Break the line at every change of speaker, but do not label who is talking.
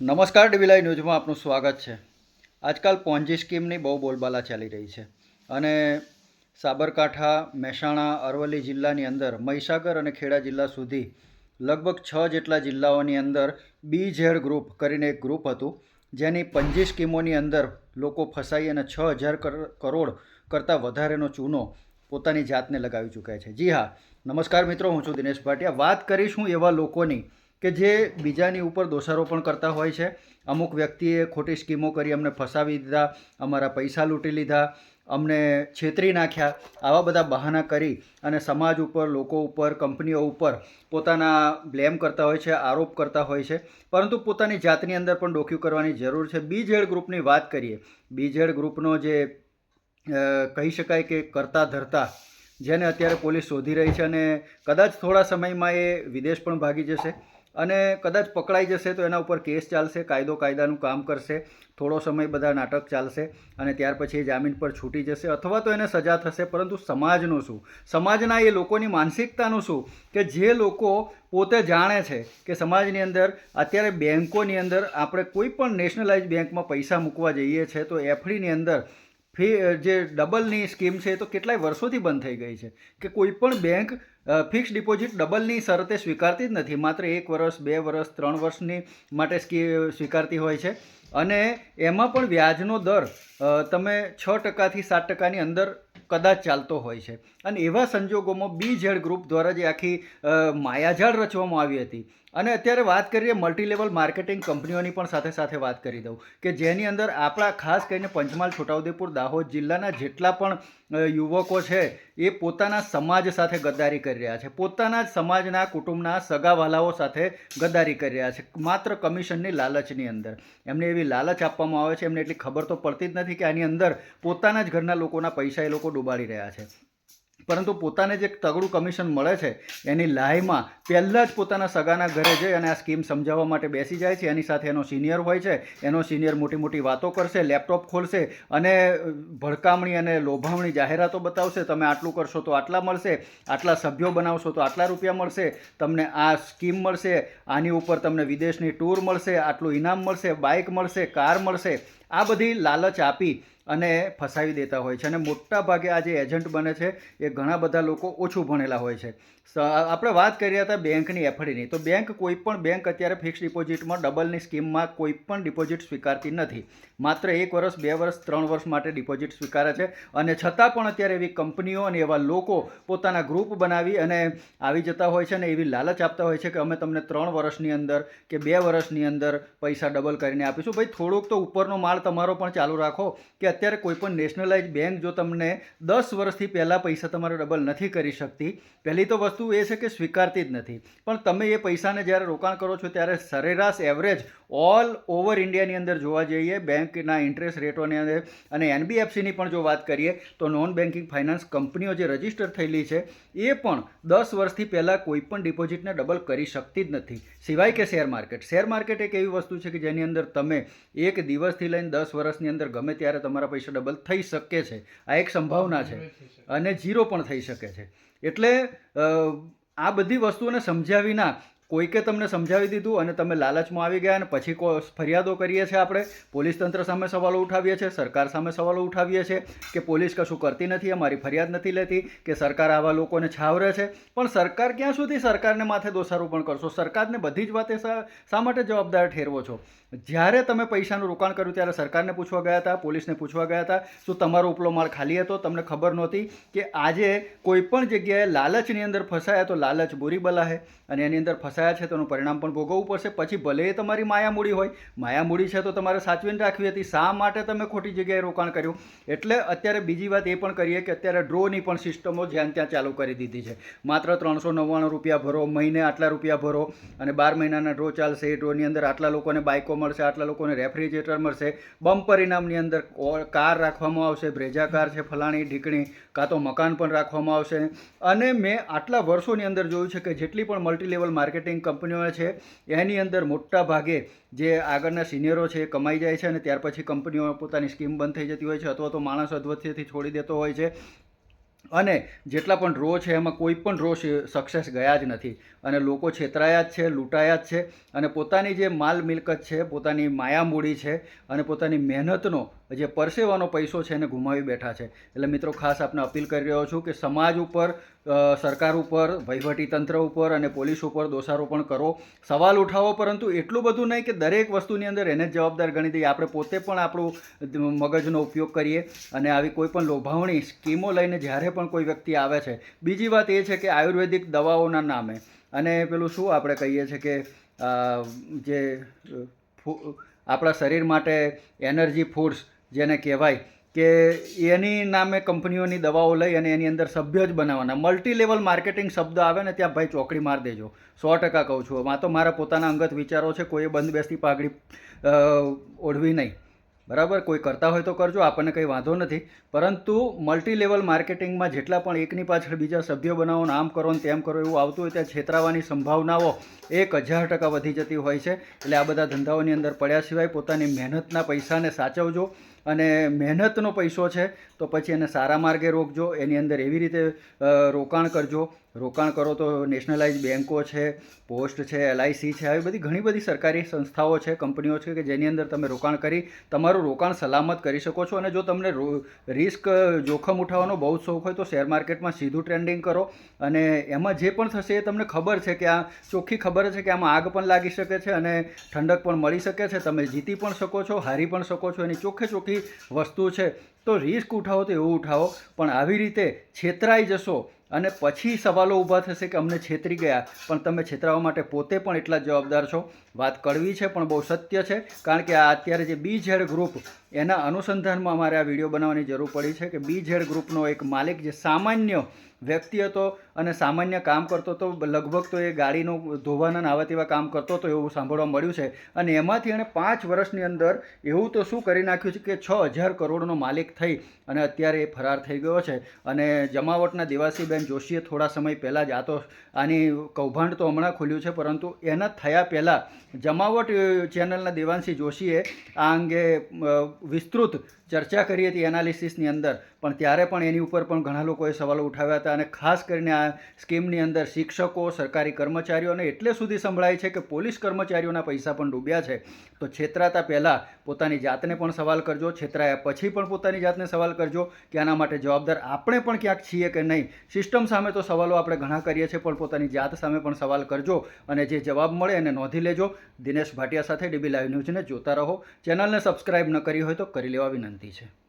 નમસ્કાર ડીવીલાઈ ન્યૂઝમાં આપનું સ્વાગત છે. આજકાલ પોન્જી સ્કીમની બહુ બોલબાલા ચાલી રહી છે અને સાબરકાંઠા, મહેસાણા, અરવલ્લી જિલ્લાની અંદર, મહીસાગર અને ખેડા જિલ્લા સુધી લગભગ છ જેટલા જિલ્લાઓની અંદર બી ઝેડ ગ્રુપ કરીને એક ગ્રુપ હતું, જેની પંજી સ્કીમોની અંદર લોકો ફસાઈ અને છ હજાર કર- કરોડ કરતાં વધારેનો ચૂનો પોતાની જાતને લગાવી ચૂક્યા છે. જી હા, નમસ્કાર મિત્રો, હું છું દિનેશ ભાટિયા. વાત કરીશું એવા લોકોની કે જે બીજાની ઉપર દોષારોપણ કરતા હોય છે. અમુક વ્યક્તિએ ખોટી સ્કીમો કરી, અમને ફસાવી દીધા, અમારા પૈસા લૂંટી લીધા, અમને છેતરી નાખ્યા, આવા બધા બહાના કરી અને સમાજ ઉપર, લોકો ઉપર, કંપનીઓ ઉપર પોતાના બ્લેમ કરતા હોય છે, આરોપ કરતા હોય છે. પરંતુ પોતાની જાતની અંદર પણ ડોક્યુ કરવાની જરૂર છે. બીજેડ ગ્રુપની વાત કરીએ બીજેડ ગ્રુપનો જે કહી શકાય કે કરતા ધરતા, જેને અત્યારે પોલીસ શોધી રહી છે અને કદાચ થોડા સમયમાં એ વિદેશ પણ ભાગી જશે. અને કદાચ પકડાઈ જશે તો એના ઉપર કેસ ચાલશે કાયદો કાયદાનું કામ કરશે, થોડો સમય બધા નાટક ચાલશે અને ત્યાર પછી એ જામીન પર છૂટી જશે અથવા તો એને સજા થશે. પરંતુ સમાજનું શું? સમાજના એ લોકોની માનસિકતાનું શું? કે જે લોકો પોતે જાણે છે કે સમાજની અંદર, અત્યારે બેન્કોની અંદર આપણે કોઈ પણ નેશનલાઇઝ બેંકમાં પૈસા મૂકવા જઈએ છીએ તો એફડીની અંદર ફી, જે ડબલની સ્કીમ છે એ તો કેટલાય વર્ષોથી બંધ થઈ ગઈ છે. કે કોઈ પણ બેંક ફિક્સ ડિપોઝિટ ડબલની શરતે સ્વીકારતી જ નથી. માત્ર એક વર્ષ, બે વર્ષ, ત્રણ વર્ષની માટે સ્વીકારતી હોય છે. અને એમાં પણ વ્યાજનો દર તમે છ ટકાથી સાત ટકાની અંદર કદાચ ચાલતો હોય છે. અને એવા સંજોગોમાં બી ઝેડ ગ્રુપ દ્વારા જે આખી માયાજાળ રચવામાં આવી હતી. અને અત્યારે વાત કરીએ મલ્ટીલેવલ માર્કેટિંગ કંપનીઓની પણ સાથે સાથે વાત કરી દઉં કે જેની અંદર આપણા ખાસ કરીને પંચમહાલ, છોટાઉદેપુર, દાહોદ જિલ્લાના જેટલા પણ યુવકો છે, એ પોતાના સમાજ સાથે ગદ્દારી કરી રહ્યા છે. પોતાના જ સમાજના કુટુંબના સગાવાલાઓ સાથે ગદ્દારી કરી રહ્યા છે, માત્ર કમિશનની લાલચની અંદર. એમને એવી લાલચ આપવામાં આવે છે, એમને એટલી ખબર તો પડતી જ નથી કે આની અંદર પોતાના જ ઘરના લોકોના પૈસા એ લોકો ડૂબાડી રહ્યા છે. પરંતુ પોતાને જે તગડું કમિશન મળે છે, એની લાહીમાં પહેલાં જ પોતાના સગાના ઘરે જઈ અને આ સ્કીમ સમજાવવા માટે બેસી જાય છે. એની સાથે એનો સિનિયર હોય છે, એનો સિનિયર મોટી મોટી વાતો કરશે, લેપટોપ ખોલશે અને ભડકામણી અને લોભામણી જાહેરાતો બતાવશે. તમે આટલું કરશો તો આટલા મળશે, આટલા સભ્યો બનાવશો તો આટલા રૂપિયા મળશે, તમને આ સ્કીમ મળશે, આની ઉપર તમને વિદેશની ટૂર મળશે, આટલું ઇનામ મળશે, બાઇક મળશે, કાર મળશે, આ બધી લાલચ આપી અને ફસાવી દેતા હોય છે. અને મોટા ભાગે આ જે એજન્ટ બને છે, એ ઘણા બધા લોકો ઓછું ભણેલા હોય છે. આપણે વાત કરી હતા બેંકની એફડીની. તો બેંક કોઈ પણ બેંક અત્યારે ફિક્સ ડિપોઝિટમાં ડબલની સ્કીમમાં કોઈ પણ ડિપોઝિટ સ્વીકારતી નથી. માત્ર એક વર્ષ, બે વર્ષ, ત્રણ વર્ષ માટે ડિપોઝિટ સ્વીકારે છે. અને છતાં પણ અત્યારે એવી કંપનીઓ અને એવા લોકો પોતાના ગ્રુપ બનાવી અને આવી જતા હોય છે અને એવી લાલચ આપતા હોય છે કે અમે તમને ત્રણ વર્ષની અંદર કે બે વર્ષની અંદર પૈસા ડબલ કરીને આપીશું. ભાઈ, થોડુંક તો ઉપરનો માળ તમારો પણ ચાલુ રાખો કે અત્યારે કોઈ પણ નેશનલાઇઝ બેંક જો તમને દસ વર્ષથી પહેલાં પૈસા તમારો ડબલ નથી કરી શકતી, પહેલી તો વસ્તુ એ છે કે સ્વીકારતી જ નથી. પણ તમે એ પૈસાને જ્યારે રોકાણ કરો છો ત્યારે સરેરાશ એવરેજ ઓલ ઓવર ઇન્ડિયાની અંદર જોવા જઈએ, બેંકના ઇન્ટરેસ્ટ રેટોની અંદર અને એનબીએફસીની પણ જો વાત કરીએ, તો નોન બેન્કિંગ ફાઇનાન્સ કંપનીઓ જે રજિસ્ટર થયેલી છે, એ પણ દસ વર્ષથી પહેલાં કોઈ પણ ડિપોઝિટને ડબલ કરી શકતી જ નથી. સિવાય કે શેર માર્કેટ શેર માર્કેટ એક એવી વસ્તુ છે કે જેની અંદર તમે એક દિવસથી લઈને દસ વર્ષની અંદર ગમે ત્યારે તમારા પૈસા ડબલ થઈ શકે છે. આ એક સંભાવના છે. અને જીરો પણ થઈ શકે છે. એટલે આ બધી વસ્તુઓને સમજ્યા વિના કોઈકે તમને સમજાવી દીધું અને તમે લાલચમાં આવી ગયા અને પછી ફરિયાદો કરીએ છીએ આપણે, પોલીસ તંત્ર સામે સવાલો ઉઠાવીએ છીએ, સરકાર સામે સવાલો ઉઠાવીએ છીએ કે પોલીસ કશું કરતી નથી, અમારી ફરિયાદ નથી લેતી, કે સરકાર આવા લોકોને છાવરે છે. પણ સરકાર ક્યાં સુધી સરકારને માથે દોષારોપણ કરશો? સરકારને બધી જ વાતે શા માટે જવાબદાર ઠેરવો છો? જ્યારે તમે પૈસાનું રોકાણ કર્યું ત્યારે સરકારને પૂછવા ગયા હતા, પોલીસને પૂછવા ગયા હતા, શું તમારો ઉપલો માળ ખાલી હતો? તમને ખબર નહોતી કે આજે કોઈ પણ જગ્યાએ લાલચની અંદર ફસાયા તો લાલચ બોરી બલા છે અને એની અંદર ફસાયા છે તેનું પરિણામ પણ ભોગવવું પડશે. પછી ભલે એ તમારી માયામૂડી હોય, માયામૂડી છે તો તમારે સાચવીને રાખવી હતી. શા માટે તમે ખોટી જગ્યાએ રોકાણ કર્યું? એટલે અત્યારે બીજી વાત એ પણ કરીએ કે અત્યારે ડ્રોની પણ સિસ્ટમો જ્યાં ત્યાં ચાલુ કરી દીધી છે. માત્ર ત્રણસો નવ્વાણું રૂપિયા ભરો, મહિને આટલા રૂપિયા ભરો અને બાર મહિનાના ડ્રો ચાલશે. એ ડ્રોની અંદર આટલા લોકોને બાઇકો મળશે, આટલા લોકોને રેફ્રિજરેટર મળશે. બમ્પર ઇનામની અંદર કાર રાખવામાં આવશે, બ્રેજા કાર છે, ફલાણી, ઢીકણી, કાં તો મકાન પણ રાખવામાં આવશે. અને મેં આટલા વર્ષોની અંદર જોયું છે કે જેટલી પણ મલ્ટી લેવલ માર્કેટિંગ કંપનીઓ છે, એની અંદર મોટા ભાગે જે આગળના સિનિયરો છે એ કમાઈ જાય છે અને ત્યાર પછી કંપનીઓ પોતાની સ્કીમ બંધ થઈ જતી હોય છે અથવા તો માણસ અધવચ્ચેથી છોડી દેતો હોય છે. અને જેટલા પણ રો છે એમાં કોઈ પણ રો સક્સેસ ગયા જ નથી. અને લોકો છેતરાયા જ છે, લૂંટાયા જ છે અને પોતાની જે માલ મિલકત છે, પોતાની માયામૂડી છે અને પોતાની મહેનતનો જે પરસેવાનો પૈસો છે એને ગુમાવી બેઠા છે. એટલે મિત્રો, ખાસ આપને અપીલ કરી રહ્યો છું કે સમાજ ઉપર સરકાર ઉપર તંત્ર ઉપર અને પોલીસ ઉપર દોષારોપણ કરો. સવાલ ઉઠાવો, પરંતુ એટલું બધું નહીં કે દરેક વસ્તુની અંદર એને જ જવાબદાર ગણી દઈએ. આપણે પોતે પણ આપણું મગજનો ઉપયોગ કરીએ અને આવી કોઈ પણ લોભાવણી સ્કીમો લઈને જ્યારે પણ કોઈ વ્યક્તિ આવે છે. બીજી વાત એ છે કે આયુર્વેદિક દવાઓના નામે. અને પેલું શું આપણે કહીએ છીએ કે જે આપણા શરીર માટે એનર્જી ફૂડ્સ જેને કહેવાય કે એની નામે કંપનીઓની દવાઓ લઈ અને એની અંદર સભ્ય જ બનાવવાના. મલ્ટી લેવલ માર્કેટિંગ શબ્દ આવે ને ત્યાં ભાઈ ચોકડી માર દેજો. સો ટકા કહું છું. આ તો મારા પોતાના અંગત વિચારો છે. કોઈએ બંધ બેસતી પાઘડી ઓઢવી નહીં. બરાબર? કોઈ કરતા હોય તો કરજો. આપણને કંઈ વાંધો નથી. પરંતુ મલ્ટી લેવલ માર્કેટિંગમાં જેટલા પણ એકની પાછળ બીજા સભ્યો બનાવો ને આમ કરો ને તેમ કરો એવું આવતું હોય ત્યાં છેતરાવાની સંભાવનાઓ એક હજાર ટકા વધી જતી હોય છે. એટલે આ બધા ધંધાઓની અંદર પડ્યા સિવાય પોતાની મહેનતના પૈસાને સાચવજો. અને મહેનતનો પૈસો છે, તો પછી એને સારા માર્ગે રોકજો, એની અંદર એવી રીતે રોકાણ કરજો. રોકાણ કરો તો નેશનલાઇઝ બેન્કો છે, પોસ્ટ છે એલઆઈસી છે, આવી બધી ઘણી બધી સરકારી સંસ્થાઓ છે, કંપનીઓ છે કે જેની અંદર તમે રોકાણ કરી તમારું રોકાણ સલામત કરી શકો છો અને જો તમને રિસ્ક, જોખમ ઉઠાવવાનો બહુ શોખ હોય તો શેર માર્કેટમાં સીધું ટ્રેન્ડિંગ કરો અને એમાં જે પણ થશે એ તમને ખબર છે કે આ ચોખ્ખી ખબર છે કે આમાં આગ પણ લાગી શકે છે અને ઠંડક પણ મળી શકે છે, તમે જીતી પણ શકો છો, હારી પણ શકો છો, એની ચોખ્ખે ચોખ્ખી વસ્તુ છે. તો રિસ્ક ઉઠાવો તો એવું ઉઠાવો, પણ આવી રીતે છેતરાઈ જશો અને પછી સવાલો ઊભા થશે કે અમને છેતરી ગયા. પણ તમે છેતરાવા માટે પોતે પણ એટલા જવાબદાર છો. વાત કડવી છે, પણ બહુ સત્ય છે. કારણ કે આ અત્યારે જે બી ઝેડ ગ્રુપ, એના અનુસંધાનમાં અમારે આ વીડિયો બનાવવાની જરૂર પડી છે કે બી ઝેડ ગ્રુપનો એક માલિક જે સામાન્ય વ્યક્તિ હતો અને સામાન્ય કામ કરતો હતો, લગભગ તો એ ગાડીનું ધોવાના આવા તેવા કામ કરતો હતો એવું સાંભળવા મળ્યું છે. અને એમાંથી એણે પાંચ વર્ષની અંદર એવું તો શું કરી નાખ્યું છે કે છ હજાર કરોડનો માલિક થઈ અને અત્યારે એ ફરાર થઈ ગયો છે. અને જમાવટના દેવાસીબેન જોશીએ થોડા સમય પહેલાં જ આ તો આની કૌભાંડ તો હમણાં ખુલ્યું છે, પરંતુ એના થયા પહેલાં જમાવટ ચેનલના દેવાંશી જોશીએ આ અંગે વિસ્તૃત ચર્ચા કરી હતી એનાલિસિસની અંદર, પણ ત્યારે પણ એની ઉપર પણ ઘણા લોકોએ સવાલો ઉઠાવ્યા હતા અને ખાસ કરીને આ સ્કીમની અંદર શિક્ષકો, સરકારી કર્મચારીઓને એટલે સુધી સંભળાય છે કે પોલીસ કર્મચારીઓના પૈસા પણ ડૂબ્યા છે. તો છેતરાતા પહેલાં પોતાની જાતને પણ સવાલ કરજો, છેતરાયા પછી પણ પોતાની જાતને સવાલ કરજો કે આના માટે જવાબદાર આપણે પણ ક્યાંક છીએ કે નહીં. સિસ્ટમ સામે તો સવાલો આપણે ઘણા કરીએ છીએ, પણ પોતાની જાત સામે પણ સવાલ કરજો અને જે જવાબ મળે એને નોંધી લેજો. દિનેશ ભાટિયા સાથે ડીબી લાઈવ ન્યૂઝને જોતા રહો. ચેનલને સબસ્ક્રાઇબ ન કરી હોય તો કરી લેવા વિનંતી. છે.